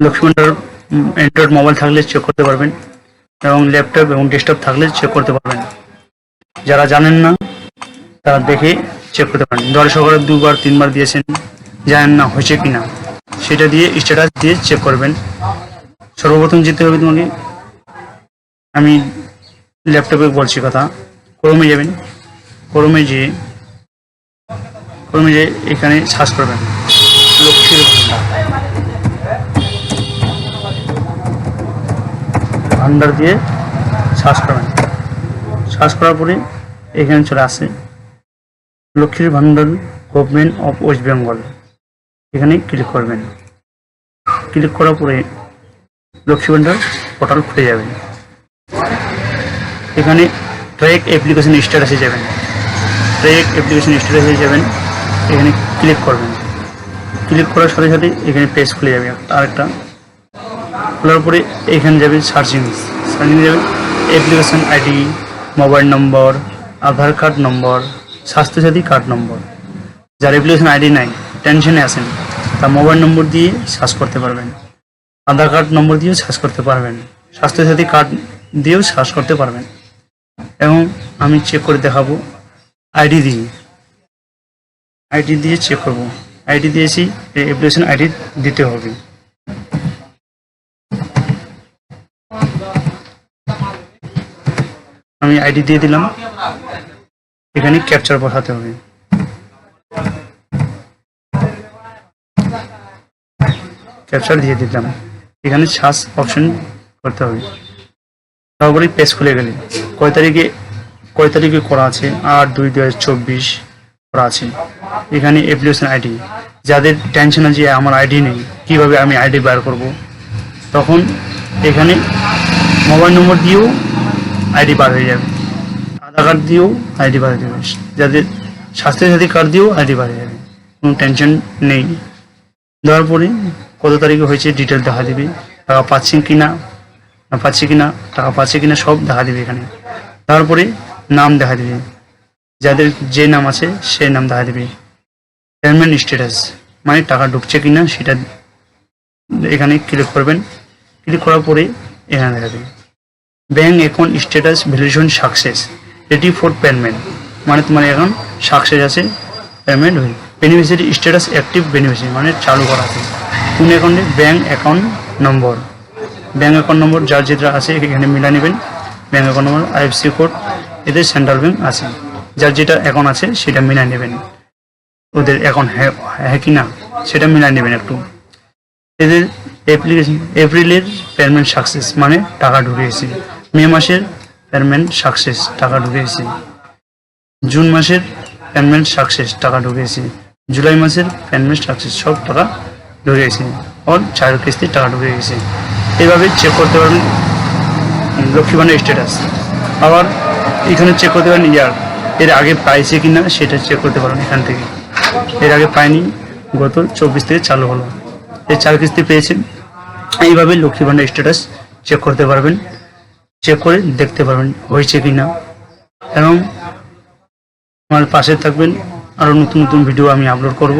লক্ষ্মীভান্ডার android mobile থাকলে check করতে পারবেন এবং ল্যাপটপ এবং ডেস্কটপ থাকলে চেক করতে পারবেন। যারা জানেন না, তারা দেখে চেক করতে পারেন। দল সহকারে দুবার, তিনবার দিয়েছেন, জানেন না হয়েছে কি না সেটা দিয়ে স্ট্যাটাস দিয়ে চেক করবেন। সর্বপ্রথম যেতে হবে তোমাকে। আমি ল্যাপটপে বলছি কথা। ক্রমে যাবেন। ক্রমে যেয়ে ক্রমে যে এখানে সার্চ করবেন। লক্ষ্মীর ভান্ডার ভান্ডার দিয়ে সার্চ করবেন সার্চ করার পরে এখানে চলে আসে লক্ষ্মীর ভান্ডার, গভর্নমেন্ট অফ ওয়েস্ট বেঙ্গল। এখানে ক্লিক করবেন। ক্লিক করার পরে লক্ষ্মী ভান্ডার পোর্টাল খুলে যাবেন এখানে ট্র্যাক অ্যাপ্লিকেশন স্ট্যাটাসে যাবেন। ট্র্যাক অ্যাপ্লিকেশন স্ট্যাটাসে যাবেন। এখানে ক্লিক করবেন। ক্লিক করার সাথে সাথে এখানে পেজ খুলে যাবে। আরেকটা খোলার পরে এখানে যাবে সার্চিং সার্চিং যাবে application ID mobile number Aadhaar card number Swasthya Sathi card number যার অ্যাপ্লিকেশন আইডি নাই টেনশনে আসেন তা মোবাইল নম্বর দিয়ে সার্চ করতে পারবেন। আধার কার্ড নম্বর দিয়েও সার্চ করতে পারবেন। স্বাস্থ্যসাথী কার্ড দিয়েও সার্চ করতে পারবেন। এবং আমি চেক করে দেখাবো আইডি দিয়ে। আইডি দিয়ে চেক করব। আইডি দিয়েছি অ্যাপ্লিকেশন আইডি দিতে হবে। আমি আইডি দিয়ে দিলাম। এখানে ক্যাপচার বসাতে হবে। ক্যাপচার দিয়ে দিলাম। এখানে সার্চ অপশন করতে হবে। তারপরে পেজ খুলে গেলে কয় তারিখে কয় তারিখে করা আছে? আট, দুই দু চব্বিশ করা আছে। এখানে অ্যাপ্লিকেশন আইডি যাদের টেনশন আছে, আমার আইডি নেই, কীভাবে আমি আইডি বার করব? তখন এখানে মোবাইল নম্বর দিয়েও আইডি বার হয়ে যাবে। আধার কার্ড দিয়েও আইডি বার হয়ে যাবে। যাদের স্বাস্থ্যসাথী কার্ড দিয়েও আইডি বার হয়ে যাবে। কোনো টেনশন নেই। দেওয়ার পরে কত তারিখে হয়েছে ডিটেল দেখা দিবে। টাকা পাচ্ছেন কি না পাচ্ছে কি না, টাকা পাচ্ছে কি না, সব দেখা দিবে এখানে। তারপরে নাম দেখা দিবে। যাদের যে নাম আছে সেই নাম দেখা দিবে। পেমেন্ট স্ট্যাটাস মানে টাকা ঢুকছে কি না, সেটা এখানে ক্লিক করবেন। ক্লিক করার পরে এখানে দেখা দেবে। Bank account status validation success ready for payment মানে তোমার এখন সাকসেস আছে পেমেন্ট হয়ে বেনিফিসিয়ারি স্ট্যাটাস অ্যাক্টিভ বেনিফিসিয়ারি মানে চালু করা আছে। কোন অ্যাকাউন্টে bank account number bank account number যার যেটা আছে, এখানে মিলা নেবেন। Bank account number IFC code এদের সেন্ট্রাল ব্যাঙ্ক আছে। যার যেটা অ্যাকাউন্ট আছে, সেটা মিলা নেবেন। ওদের অ্যাকাউন্ট হ্যাঁ কি না সেটা মিলা নেবেন একটু। এদের অ্যাপ্লিকেশন এপ্রিলের পেমেন্ট সাকসেস মানে টাকা ঢুকিয়েছে মে মাসের পেমেন্ট সাকসেস টাকা ঢুকিয়েছে জুন মাসের পেমেন্ট সাকসেস টাকা ঢুকিয়েছে জুলাই মাসের পেমেন্ট সাকসেস সব টাকা ঢুকিয়েছে ওর চার কিস্তির টাকা ঢুকে গেছে এইভাবে চেক করতে পারেন লক্ষ্মী স্ট্যাটাস আবার এখানে চেক করতে পারেন ইয়ার, এর আগে পাইছে কি না সেটা চেক করতে পারেন এখান থেকে। এর আগে পাইনি গত চব্বিশ থেকে চালু হলো। এই চার কিস্তি পেয়েছেন। এইভাবে লক্ষ্মী স্ট্যাটাস চেক করতে পারবেন। চেক করে দেখতে পারবেন হয়েছে কি না এবং আমার পাশে থাকবেন। আরও নতুন নতুন ভিডিও আমি আপলোড করব।